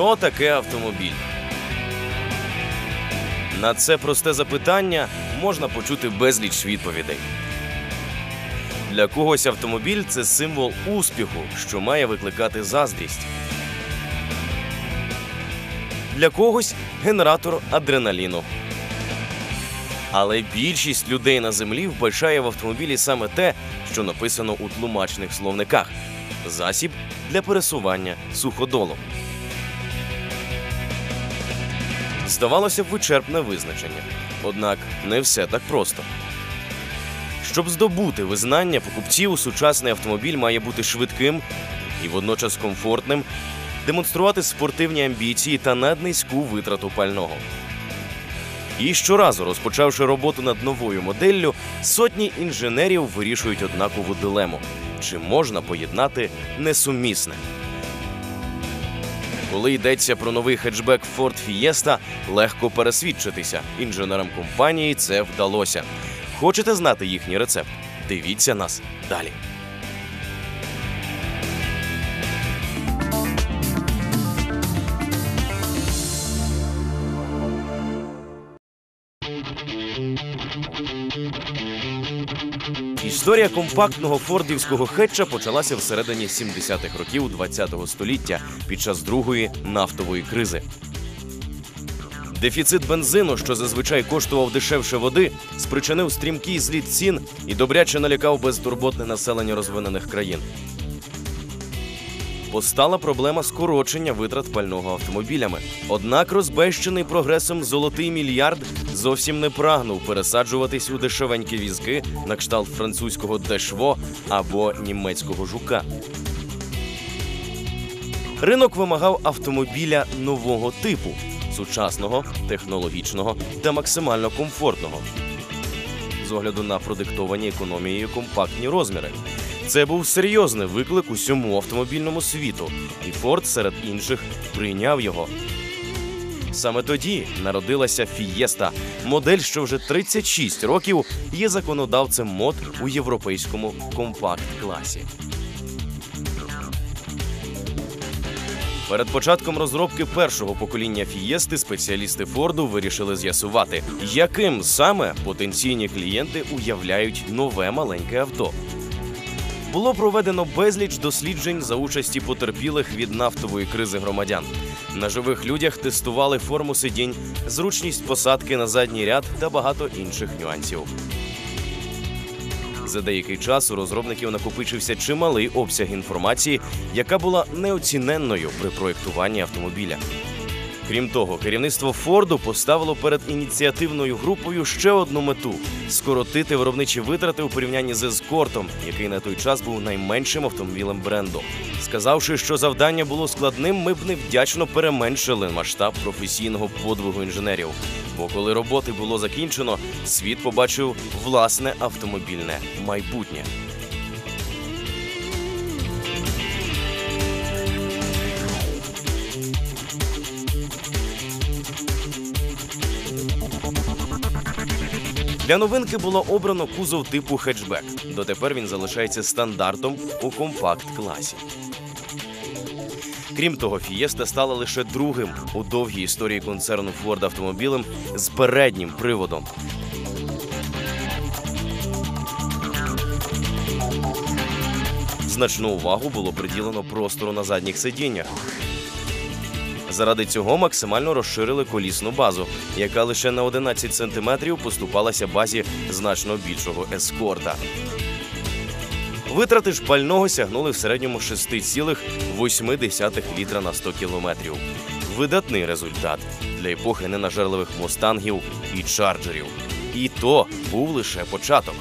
що таке автомобіль? На це просте запитання можна почути безліч відповідей. Для когось автомобіль це символ успіху, що має викликати заздрість. Для когось генератор адреналіну. Але більшість людей на землі вбачає в автомобілі саме те, що написано у тлумачних словниках засіб для пересування суходолом. Здавалося б, вичерпне визначення. Однак не все так просто. Щоб здобути визнання покупців, сучасний автомобіль має бути швидким і водночас комфортним, демонструвати спортивні амбіції та наднизьку витрату пального. І щоразу, розпочавши роботу над новою моделлю, сотні інженерів вирішують однакову дилему: чи можна поєднати несумісне. Коли йдеться про новий хетчбек Ford Fiesta, легко пересвідчитися. Інженерам компанії це вдалося. Хочете знати їхній рецепт? Дивіться нас далі. Історія компактного фордівського хетча почалася всередині 70-х років ХХ століття під час другої нафтової кризи. Дефіцит бензину, що зазвичай коштував дешевше води, спричинив стрімкий зліт цін і добряче налякав безтурботне населення розвинених країн. Постала проблема скорочення витрат пального автомобілями. Однак розбещений прогресом золотий мільярд зовсім не прагнув пересаджуватись у дешевенькі візки на кшталт французького дешво або німецького жука. Ринок вимагав автомобіля нового типу сучасного, технологічного та максимально комфортного. З огляду на продиктовані економією компактні розміри. Це був серйозний виклик усьому автомобільному світу, і Форд серед інших прийняв його. Саме тоді народилася Фієста, модель, що вже 36 років є законодавцем мод у європейському компакт-класі. Перед початком розробки першого покоління Фієсти спеціалісти Форду вирішили з'ясувати, яким саме потенційні клієнти уявляють нове маленьке авто. Було проведено безліч досліджень за участі потерпілих від нафтової кризи громадян. На живих людях тестували форму сидінь, зручність посадки на задній ряд та багато інших нюансів. За деякий час у розробників накопичився чималий обсяг інформації, яка була неоціненною при проєктуванні автомобіля. Крім того, керівництво Форду поставило перед ініціативною групою ще одну мету скоротити виробничі витрати у порівнянні з ескортом, який на той час був найменшим автомобілем бренду. Сказавши, що завдання було складним, ми б невдячно переменшили масштаб професійного подвигу інженерів. Бо коли роботи було закінчено, світ побачив власне автомобільне майбутнє. Для новинки було обрано кузов типу хетчбек. Дотепер він залишається стандартом у компакт-класі. Крім того, Фієста стала лише другим у довгій історії концерну Ford автомобілем з переднім приводом. Значну увагу було приділено простору на задніх сидіннях. Заради цього максимально розширили колісну базу, яка лише на 11 сантиметрів поступалася базі значно більшого ескорта. Витрати ж пального сягнули в середньому 6,8 літра на 100 кілометрів. Видатний результат для епохи ненажерливих мустангів і чарджерів. І то був лише початок.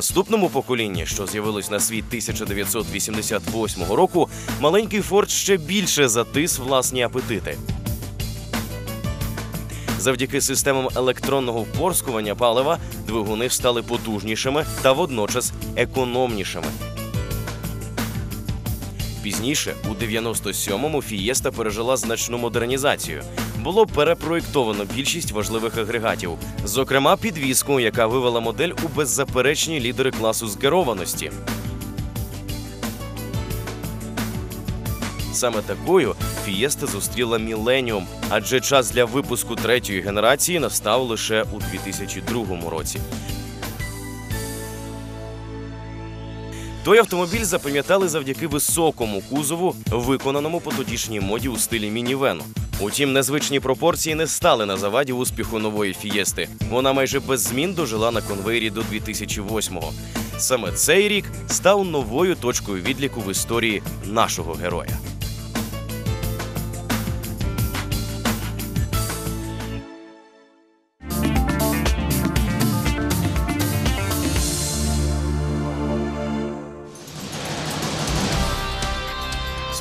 Наступному поколінні, що з'явилось на світ 1988 року, маленький Форд ще більше затис власні апетити. Завдяки системам електронного впорскування палива двигуни стали потужнішими та водночас економнішими. Пізніше, у 97-му, Фієста пережила значну модернізацію. Було перепроєктовано більшість важливих агрегатів, зокрема підвіску, яка вивела модель у беззаперечні лідери класу згерованості. Саме такою Фієста зустріла Міленіум, адже час для випуску третьої генерації настав лише у 2002 році. Той автомобіль запам'ятали завдяки високому кузову, виконаному по тодішній моді у стилі мінівену. Утім, незвичні пропорції не стали на заваді успіху нової фієсти. Вона майже без змін дожила на конвейері до 2008-го. Саме цей рік став новою точкою відліку в історії нашого героя.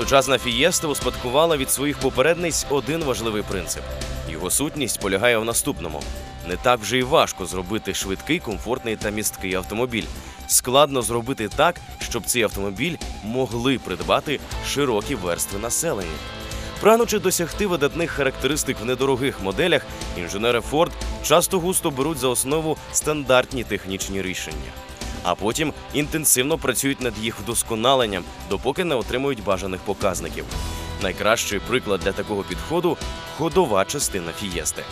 Сучасна фієста успадкувала від своїх попередниць один важливий принцип. Його сутність полягає в наступному: не так вже й важко зробити швидкий, комфортний та місткий автомобіль. Складно зробити так, щоб цей автомобіль могли придбати широкі верстви населення. Прагнучи досягти видатних характеристик в недорогих моделях, інженери Ford часто густо беруть за основу стандартні технічні рішення а потім інтенсивно працюють над їх вдосконаленням, допоки не отримують бажаних показників. Найкращий приклад для такого підходу ходова частина фієсти.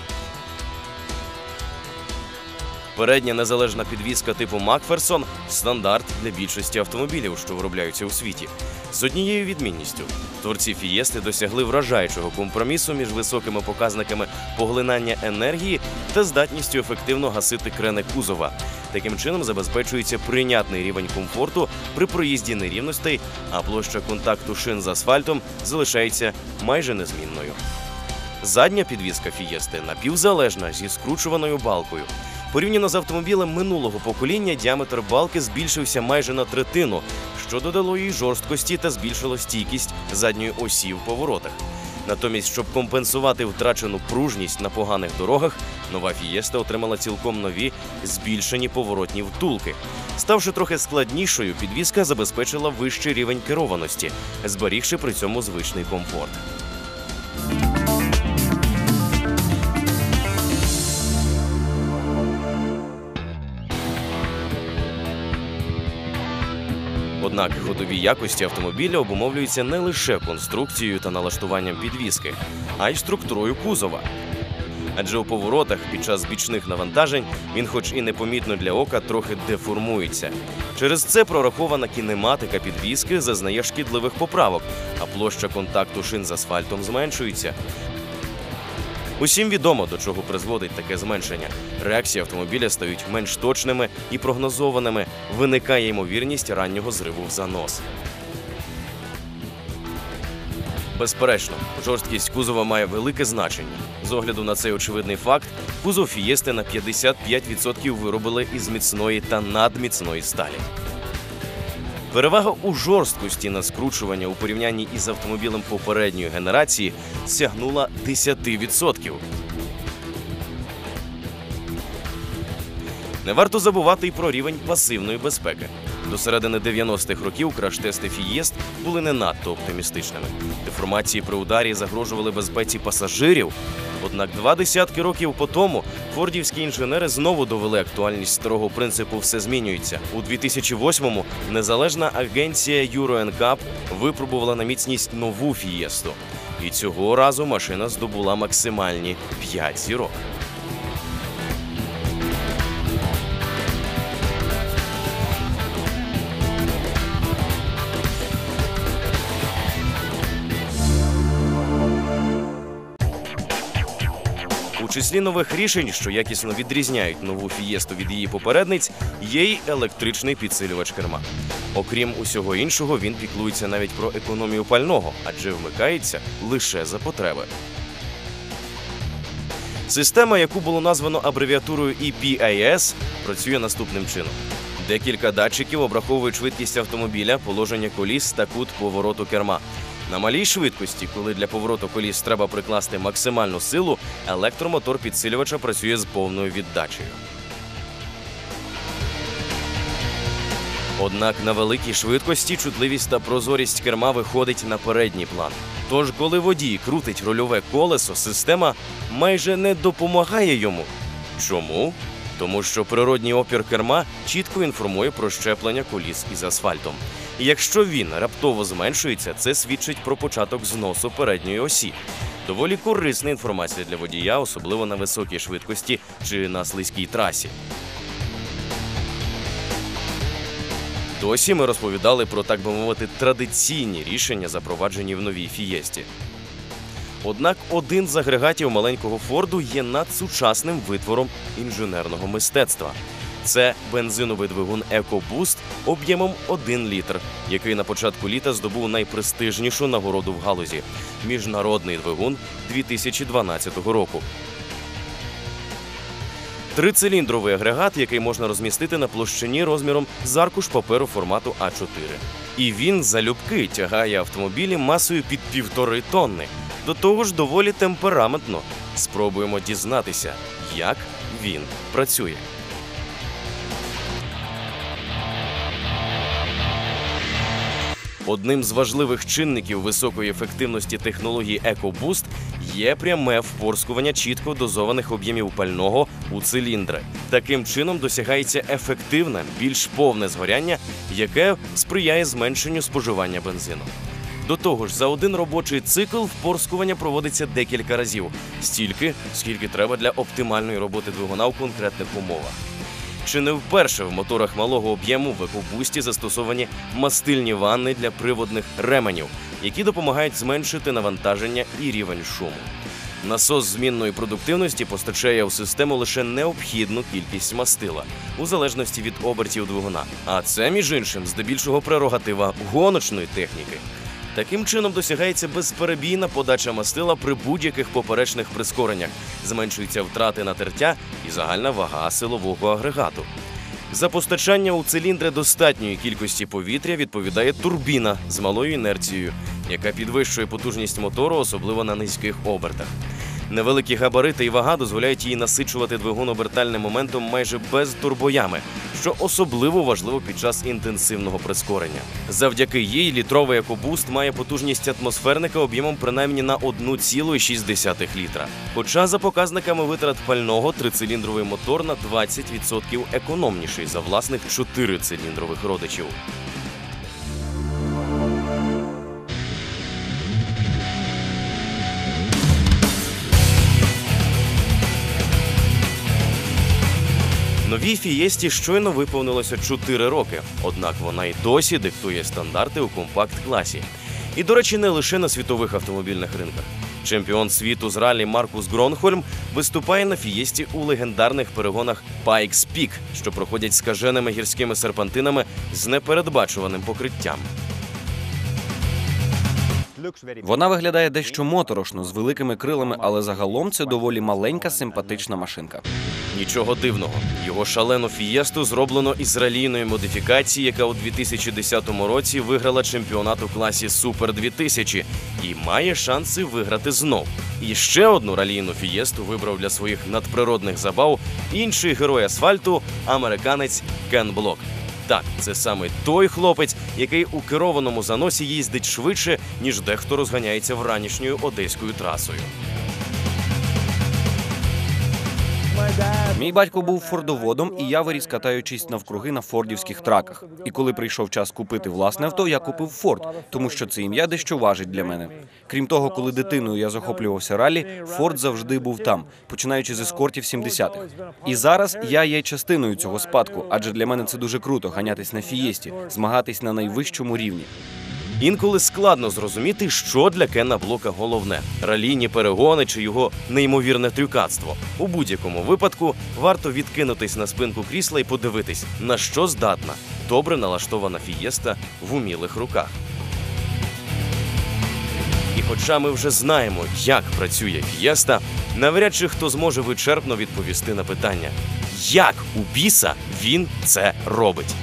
Передня незалежна підвізка типу Макферсон стандарт для більшості автомобілів, що виробляються у світі. З однією відмінністю творці фієсти досягли вражаючого компромісу між високими показниками поглинання енергії та здатністю ефективно гасити крени кузова. Таким чином забезпечується прийнятний рівень комфорту при проїзді нерівностей, а площа контакту шин з асфальтом залишається майже незмінною. Задня підвізка фієсти напівзалежна зі скручуваною балкою. Порівняно з автомобілем минулого покоління, діаметр балки збільшився майже на третину, що додало їй жорсткості та збільшило стійкість задньої осі в поворотах. Натомість, щоб компенсувати втрачену пружність на поганих дорогах, нова фієста отримала цілком нові збільшені поворотні втулки. Ставши трохи складнішою, підвізка забезпечила вищий рівень керованості, зберігши при цьому звичний комфорт. Однак ходові якості автомобіля обумовлюються не лише конструкцією та налаштуванням підвіски, а й структурою кузова. Адже у поворотах під час бічних навантажень він, хоч і непомітно для ока, трохи деформується. Через це прорахована кінематика підвіски зазнає шкідливих поправок, а площа контакту шин з асфальтом зменшується. Усім відомо, до чого призводить таке зменшення. Реакції автомобіля стають менш точними і прогнозованими. Виникає ймовірність раннього зриву в занос. Безперечно, жорсткість кузова має велике значення. З огляду на цей очевидний факт, кузов фієсти на 55% виробили із міцної та надміцної сталі. Перевага у жорсткості на скручування у порівнянні із автомобілем попередньої генерації сягнула 10%. Не варто забувати й про рівень пасивної безпеки. До середини 90-х років краш-тести Фієст були не надто оптимістичними. Деформації при ударі загрожували безпеці пасажирів. Однак два десятки років по тому фордівські інженери знову довели актуальність старого принципу все змінюється. У 2008-му незалежна агенція Euro NCAP випробувала на міцність нову фієсту. І цього разу машина здобула максимальні 5 зірок. Числі нових рішень, що якісно відрізняють нову фієсту від її попередниць, є й електричний підсилювач керма. Окрім усього іншого, він піклується навіть про економію пального, адже вмикається лише за потреби. Система, яку було названо абревіатурою EPAS, працює наступним чином. Декілька датчиків обраховують швидкість автомобіля, положення коліс та кут повороту керма. На малій швидкості, коли для повороту коліс треба прикласти максимальну силу, електромотор підсилювача працює з повною віддачею. Однак на великій швидкості чутливість та прозорість керма виходить на передній план. Тож, коли водій крутить рульове колесо, система майже не допомагає йому. Чому? Тому що природній опір керма чітко інформує про щеплення коліс із асфальтом. Якщо він раптово зменшується, це свідчить про початок зносу передньої осі. Доволі корисна інформація для водія, особливо на високій швидкості чи на слизькій трасі. Досі ми розповідали про, так би мовити, традиційні рішення, запроваджені в новій фієсті. Однак один з агрегатів маленького Форду є надсучасним витвором інженерного мистецтва. Це бензиновий двигун EcoBoost об'ємом 1 літр, який на початку літа здобув найпрестижнішу нагороду в галузі міжнародний двигун 2012 року. Трициліндровий агрегат, який можна розмістити на площині розміром з аркуш паперу формату А4. І він залюбки тягає автомобілі масою під півтори тонни. До того ж, доволі темпераментно. Спробуємо дізнатися, як він працює. Одним з важливих чинників високої ефективності технології EcoBoost є пряме впорскування чітко дозованих об'ємів пального у циліндри. Таким чином досягається ефективне, більш повне згоряння, яке сприяє зменшенню споживання бензину. До того ж, за один робочий цикл впорскування проводиться декілька разів, стільки, скільки треба для оптимальної роботи двигуна в конкретних умовах. Чи не вперше в моторах малого об'єму в екобусті застосовані мастильні ванни для приводних ременів, які допомагають зменшити навантаження і рівень шуму. Насос змінної продуктивності постачає у систему лише необхідну кількість мастила у залежності від обертів двигуна. А це, між іншим, здебільшого прерогатива гоночної техніки. Таким чином досягається безперебійна подача мастила при будь-яких поперечних прискореннях, зменшуються втрати на тертя і загальна вага силового агрегату. За постачання у циліндри достатньої кількості повітря відповідає турбіна з малою інерцією, яка підвищує потужність мотору, особливо на низьких обертах. Невеликі габарити і вага дозволяють їй насичувати двигун обертальним моментом майже без турбоями, що особливо важливо під час інтенсивного прискорення. Завдяки їй літровий екобуст має потужність атмосферника об'ємом принаймні на 1,6 літра. Хоча за показниками витрат пального трициліндровий мотор на 20% економніший за власних чотирициліндрових родичів. Новій фієсті щойно виповнилося 4 роки, однак вона й досі диктує стандарти у компакт-класі. І, до речі, не лише на світових автомобільних ринках. Чемпіон світу з ралі Маркус Гронхольм виступає на фієсті у легендарних перегонах Pikes Peak, що проходять скаженими гірськими серпантинами з непередбачуваним покриттям. Вона виглядає дещо моторошно з великими крилами, але загалом це доволі маленька симпатична машинка. Нічого дивного. Його шалену фієсту зроблено із ралійної модифікації, яка у 2010 році виграла чемпіонат у класі Супер 2000 і має шанси виграти знов. І ще одну ралійну фієсту вибрав для своїх надприродних забав інший герой асфальту американець Кен Блок. Так, це саме той хлопець, який у керованому заносі їздить швидше, ніж дехто розганяється вранішньою одеською трасою. Мій батько був фордоводом, і я виріс катаючись навкруги на фордівських траках. І коли прийшов час купити власне авто, я купив Форд, тому що це ім'я дещо важить для мене. Крім того, коли дитиною я захоплювався ралі, Форд завжди був там, починаючи з ескортів 70-х. І зараз я є частиною цього спадку, адже для мене це дуже круто ганятись на фієсті, змагатись на найвищому рівні. Інколи складно зрозуміти, що для Кена Блока головне ралійні перегони чи його неймовірне трюкацтво. У будь-якому випадку варто відкинутись на спинку крісла і подивитись, на що здатна добре налаштована фієста в умілих руках. І хоча ми вже знаємо, як працює фієста, навряд чи хто зможе вичерпно відповісти на питання, як у біса він це робить.